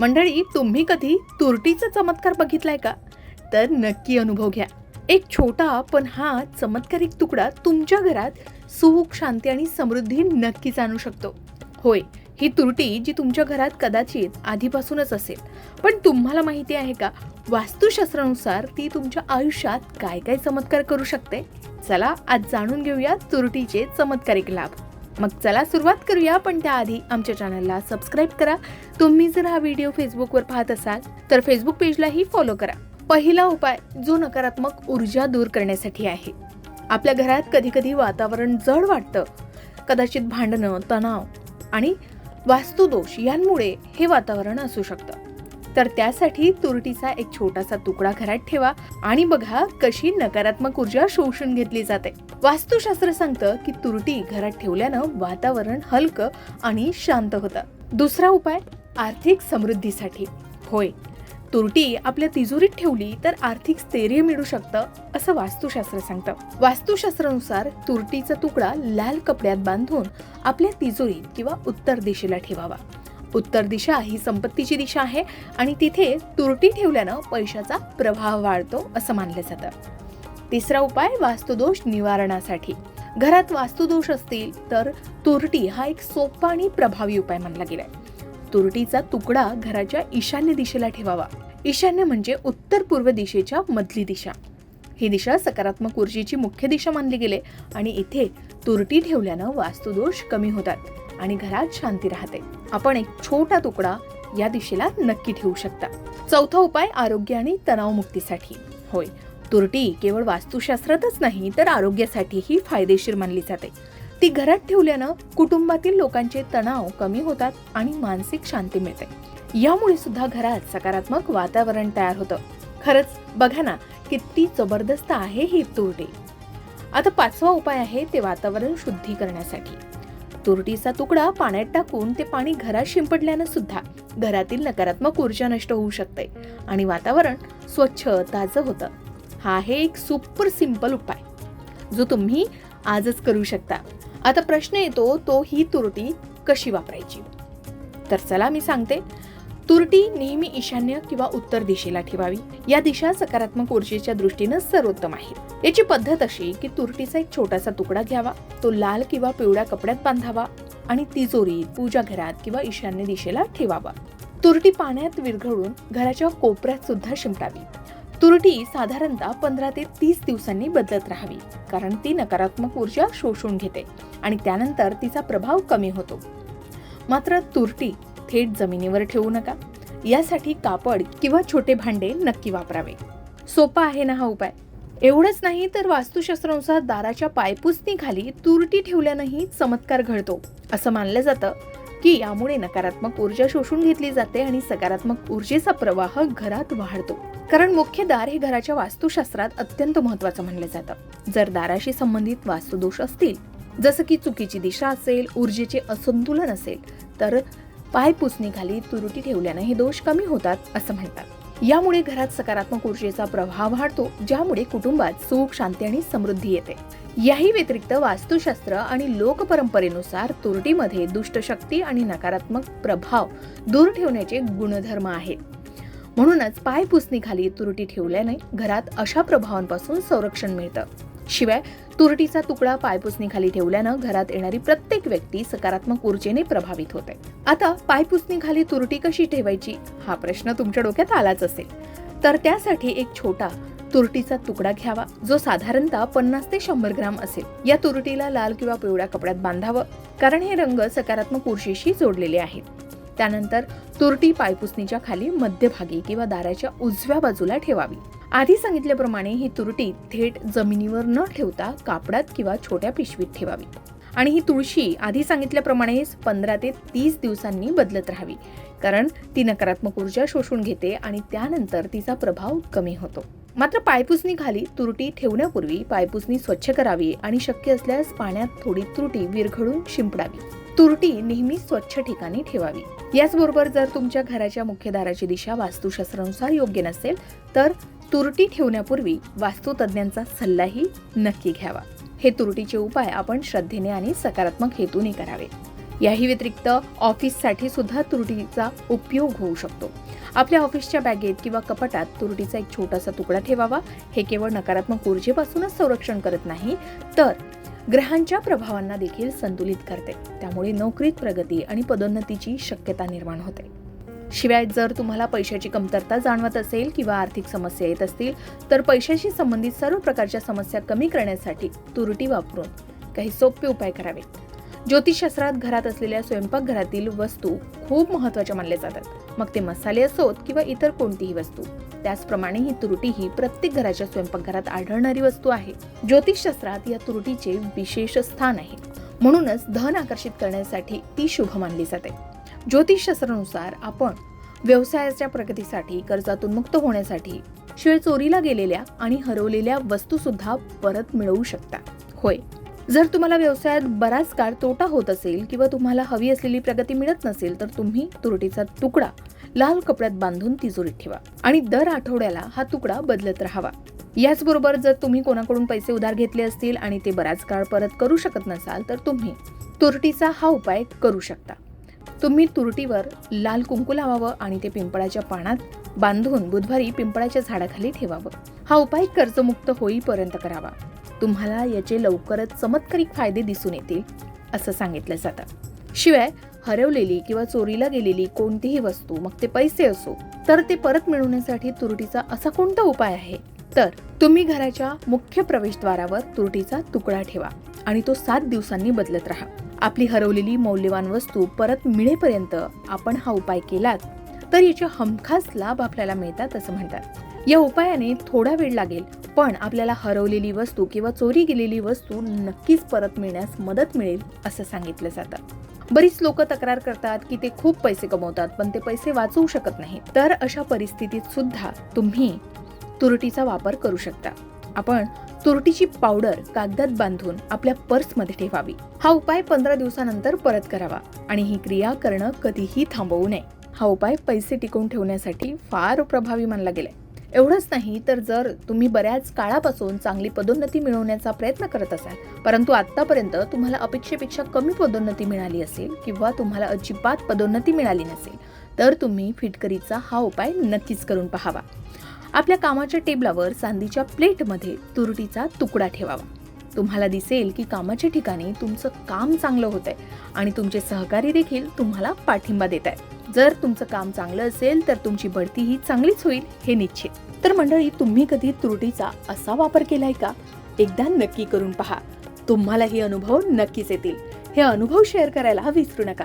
मंडळी तुम्ही कधी तुरटीचा चमत्कार बघितलाय का? तर नक्की अनुभव घ्या. एक छोटा पण हा चमत्कारिक तुकडा तुमच्या घरात सुख शांती आणि समृद्धी नक्कीच आणू शकतो. होय ही तुरटी जी तुमच्या घरात कदाचित आधीपासूनच असेल. पण तुम्हाला माहिती आहे का? वास्तुशास्त्रानुसार ती तुमच्या आयुष्यात काय काय चमत्कार करू शकते? चला आज जाणून घेऊया तुरटीचे चमत्कारिक लाभ. मग चला सुरुवात करूया पण त्याआधी आमच्या चॅनलला सबस्क्राईब करा. तुम्ही जर हा व्हिडिओ फेसबुकवर पाहत असाल तर फेसबुक पेजलाही फॉलो करा. पहिला उपाय जो नकारात्मक ऊर्जा दूर करण्यासाठी आहे. आपल्या घरात कधी कधी वातावरण जड वाटतं. कदाचित भांडणं तणाव आणि वास्तुदोष यांमुळे हे वातावरण असू शकतं. तर त्यासाठी तुरटीचा एक छोटासा तुकडा घरात ठेवा आणि बघा कशी नकारात्मक ऊर्जा शोषून घेतली जाते. वास्तुशास्त्र सांगतं की तुरटी घरात ठेवल्यानं वातावरण हलकं आणि शांत होतं. दुसरा उपाय आर्थिक समृद्धीसाठी. होय तुरटी आपल्या तिजोरीत ठेवली तर आर्थिक स्थैर्य मिळू शकतं असं वास्तुशास्त्र सांगतं. वास्तुशास्त्रानुसार तुरटीचा तुकडा लाल कपड्यात बांधून आपल्या तिजोरीत किंवा उत्तर दिशेला ठेवावा. उत्तर दिशा ही संपत्तीची दिशा आहे आणि तिथे तुरटी ठेवल्यानं पैशाचा प्रभाव वाढतो असं मानलं जातं. तिसरा उपाय वास्तुदोष निवारणासाठी. घरात वास्तुदोष असतील तर तुरटी हा एक सोपा आणि प्रभावी उपाय मानला गेलाय. तुरटीचा तुकडा घराच्या ईशान्य दिशेला ठेवावा. ईशान्य म्हणजे उत्तर पूर्व दिशेच्या मधली दिशा. ही दिशा सकारात्मक ऊर्जेची मुख्य दिशा मानली गेले आणि इथे तुरटी ठेवल्यानं वास्तुदोष कमी होतात. आणि घरात शांती राहते. आपण एक छोटा तुकडा या दिशेला नक्की ठेवू शकता. चौथा उपाय आरोग्य आणि तणावमुक्तीसाठी. होय तुरटी केवळ वास्तुशास्त्रातच नाही तर आरोग्यासाठीही फायदेशीर मानली जाते. ती घरात ठेवल्यानं कुटुंबातील लोकांचे तणाव कमी होतात आणि मानसिक शांती मिळते. यामुळे सुद्धा घरात सकारात्मक वातावरण तयार होतं. खरंच बघा ना किती जबरदस्त आहे ही तुरटी. आता पाचवा उपाय आहे ते वातावरण शुद्धी करण्यासाठी तुरटीचा तुकडा पाण्यात टाकून ते पाणी घरात शिंपडल्यानं सुद्धा घरातील नकारात्मक ऊर्जा नष्ट होऊ शकते आणि वातावरण स्वच्छ ताजं होतं. हा आहे एक सुपर सिंपल उपाय जो तुम्ही आजच करू शकता. आता प्रश्न येतो तो ही तुरटी कशी वापरायची? तर चला मी सांगते. तुरटी नेहमी ईशान्य किंवा उत्तर दिशेला ठेवावी. या दिशा सकारात्मक ऊर्जेच्या दृष्टीनं सर्वोत्तम आहे याची पद्धत अशी की तुरटीचा एक छोटासा तुकडा घ्यावा. तो लाल किंवा पिवळ्या कपड्यात बांधावा आणि तिजोरी पूजा घरात किंवा ईशान्य दिशेला ठेवावा. तुरटी पाण्यात विरघळून घराच्या कोपऱ्यात सुद्धा शिंपडावी. तुरटी साधारणतः पंधरा ते तीस दिवसांनी बदलत राहावी कारण ती नकारात्मक ऊर्जा शोषून घेते आणि त्यानंतर तिचा प्रभाव कमी होतो. मात्र तुरटी थेट जमिनीवर ठेवू नका. यासाठी कापड किंवा छोटे भांडे नक्की वापरावे. सोपा आहे ना हा उपाय. एवढंच नाही तर वास्तुशास्त्रानुसार दाराच्या पायपुसणीखाली तुरटी ठेवल्यानंही चमत्कार घडतो. असं मानलं जातं की यामुळे नकारात्मक ऊर्जा शोषून घेतली जाते आणि सकारात्मक ऊर्जेचा प्रवाह घरात वाढतो. कारण मुख्य दार हे घराच्या वास्तुशास्त्रात अत्यंत महत्वाचं म्हणलं जातं. जर दाराशी संबंधित वास्तुदोष असतील जसं की चुकीची दिशा असेल ऊर्जेचे असंतुलन असेल तर पाय पुसणीखाली तुरुटी ठेवल्यानं हे दोष कमी होतात असं म्हणतात. यामुळे घरात सकारात्मक ऊर्जेचा प्रभाव वाढतो ज्यामुळे कुटुंबात सुख शांती आणि समृद्धी येते. याही व्यतिरिक्त वास्तुशास्त्र आणि लोकपरंपरेनुसार तुरटीमध्ये दुष्टशक्ती आणि नकारात्मक प्रभाव दूर ठेवण्याचे गुणधर्म आहेत. म्हणूनच पाय पुसणीखाली तुरटी ठेवल्याने घरात अशा प्रभावांपासून संरक्षण मिळतं. शिवाय तुरटीचा तुकडा पायपुसणीखाली ठेवल्यानं घरात येणारी प्रत्येक व्यक्ती सकारात्मक ऊर्जेने प्रभावित होते. आता पायपुसणीखाली तुरटी कशी ठेवायची? हा प्रश्न तुमच्या डोक्यात आलाच असेल. तर त्यासाठी एक छोटा तुरटीचा तुकडा घ्यावा. जो साधारणतः पन्नास ते शंभर ग्राम असेल. या तुरटीला लाल किंवा पिवळ्या कपड्यात बांधावं. कारण हे रंग सकारात्मक ऊर्जेशी जोडलेले आहेत. त्यानंतर तुरटी पायपुसणीच्या खाली मध्यभागी किंवा दाराच्या उजव्या बाजूला ठेवावी. आधी सांगितल्याप्रमाणे ही तुरटी थेट जमिनीवर न ठेवता कापडात किंवा छोट्या पिशवीत ठेवावी. आणि ही तुळशी आधी सांगितल्याप्रमाणे पंधरा ते तीस दिवसांनी बदलत राहावी कारण ती नकारात्मक ऊर्जा शोषून घेते आणि त्यानंतर तिचा प्रभाव कमी होतो. मात्र पायपुसणी खाली तुरटी ठेवण्यापूर्वी पायपुसणी स्वच्छ करावी आणि शक्य असल्यास पाण्यात थोडी तुरटी विरघळून शिंपडावी. तुरटी नेहमी स्वच्छ ठिकाणी ठेवावी. याचबरोबर जर तुमच्या घराच्या मुख्यदाराची दिशा वास्तुशास्त्रानुसार योग्य नसेल तर तुरटी ठेवण्यापूर्वी वास्तुतज्ञांचा सल्लाही नक्की घ्यावा. हे तुरटीचे उपाय आपण श्रद्धेने आणि सकारात्मक हेतूने करावे. याही व्यतिरिक्त ऑफिससाठी सुद्धा तुरटीचा उपयोग होऊ शकतो. आपल्या ऑफिसच्या बॅगेत किंवा कपाटात तुरटीचा एक छोटासा तुकडा ठेवावा. हे केवळ नकारात्मक ऊर्जेपासूनच संरक्षण करत नाही तर ग्रहांच्या प्रभावांना देखील संतुलित करते. त्यामुळे नोकरीत प्रगती आणि पदोन्नतीची शक्यता निर्माण होते. शिवाय जर तुम्हाला पैशाची कमतरता जाणवत असेल किंवा आर्थिक समस्या येत असतील तर पैशाशी संबंधित सर्व प्रकारच्या समस्या कमी करण्यासाठी तुरटी वापरून काही सोपे उपाय करावेत ज्योतिषशास्त्रात घरात असलेल्या स्वयंपाकघरातील वस्तू खूप महत्त्वाच्या मानल्या जातात. मग ते मसाले असोत किंवा इतर कोणतीही वस्तू. त्याचप्रमाणे ही तुरटी ही प्रत्येक घराच्या स्वयंपाकघरात आढळणारी वस्तू आहे. ज्योतिषशास्त्रात या तुरटीचे विशेष स्थान आहे. म्हणूनच धन आकर्षित करण्यासाठी ती शुभ मानली जाते. ज्योतिषशास्त्रानुसार आपण व्यवसायाच्या प्रगतीसाठी कर्जातून मुक्त होण्यासाठी शिवाय चोरीला गेलेल्या आणि हरवलेल्या वस्तूसुद्धा परत मिळवू शकता. होय. जर तुम्हाला व्यवसायात बराच काळ तोटा होत असेल किंवा तुम्हाला हवी असलेली प्रगती मिळत नसेल तर तुम्ही तुरटीचा तुकडा लाल कपड्यात बांधून तिजोरीत ठेवा आणि दर आठवड्याला हा तुकडा बदलत राहावा. याचबरोबर जर तुम्ही कोणाकडून पैसे उधार घेतले असतील आणि ते बराच काळ परत करू शकत नसाल तर तुम्ही तुरटीचा हा उपाय करू शकता. तुम्ही तुरटीवर लाल कुंकू लावावं आणि ते पिंपळाच्या पानात बांधून बुधवारी पिंपळाच्या झाडाखाली ठेवावं. हा उपाय कर्जमुक्त होईपर्यंत करावा. तुम्हाला याचे लवकरच चमत्कारिक फायदे दिसून येतील असं सांगितलं जातं. शिवाय हरवलेली किंवा चोरीला गेलेली कोणतीही वस्तू मग ते पैसे असो तर ते परत मिळवण्यासाठी तुरटीचा असा कोणता उपाय आहे? तर तुम्ही घराच्या मुख्य प्रवेशद्वारावर तुरटीचा तुकडा ठेवा आणि तो सात दिवसांनी बदलत राहा. आपली हरवलेली मौल्यवान वस्तू परत मिळेपर्यंत आपण हा उपाय केलात तर याचे हमखास लाभ आपल्याला मिळतात असं म्हणतात. या उपायाने थोडा वेळ लागेल पण आपल्याला हरवलेली वस्तू किंवा चोरी गेलेली वस्तू नक्कीच परत मिळण्यास मदत मिळेल असं सांगितलं जातं. बरीच लोक तक्रार करतात की ते खूप पैसे कमवतात पण ते पैसे वाचवू शकत नाहीत. तर अशा परिस्थितीत सुद्धा तुम्ही तुरटीचा वापर करू शकता. आपण तुरटीची पावडर कागदात बांधून आपल्या पर्समध्ये ठेवावी. हा उपाय पंधरा दिवसानंतर परत करावा आणि ही क्रिया करणं कधीही थांबवू नये. हा उपाय पैसे टिकवून ठेवण्यासाठी फार प्रभावी मानला गेलाय. एवढंच नाही तर जर तुम्ही बऱ्याच काळापासून चांगली पदोन्नती मिळवण्याचा प्रयत्न करत असाल परंतु आतापर्यंत तुम्हाला अपेक्षेपेक्षा कमी पदोन्नती मिळाली असेल किंवा तुम्हाला अजिबात पदोन्नती मिळाली नसेल तर तुम्ही फिटकरीचा हा उपाय नक्कीच करून पाहावा. आपल्या कामाच्या टेबलावर चांदीच्या प्लेटमध्ये तुरटीचा तुकडा ठेवावा. तुम्हाला दिसेल की कामाच्या ठिकाणी तुमचं काम चांगलं होत आहे आणि तुमचे सहकारी देखील तुम्हाला पाठिंबा देत आहे जर तुमचं काम चांगलं असेल तर तुमची बढती ही चांगलीच होईल हे निश्चित. तर मंडळी तुम्ही कधी त्रुटीचा असा वापर केलाय का? एकदा नक्की करून पहा. तुम्हाला हे अनुभव नक्कीच येतील. हे अनुभव शेअर करायला विसरू नका.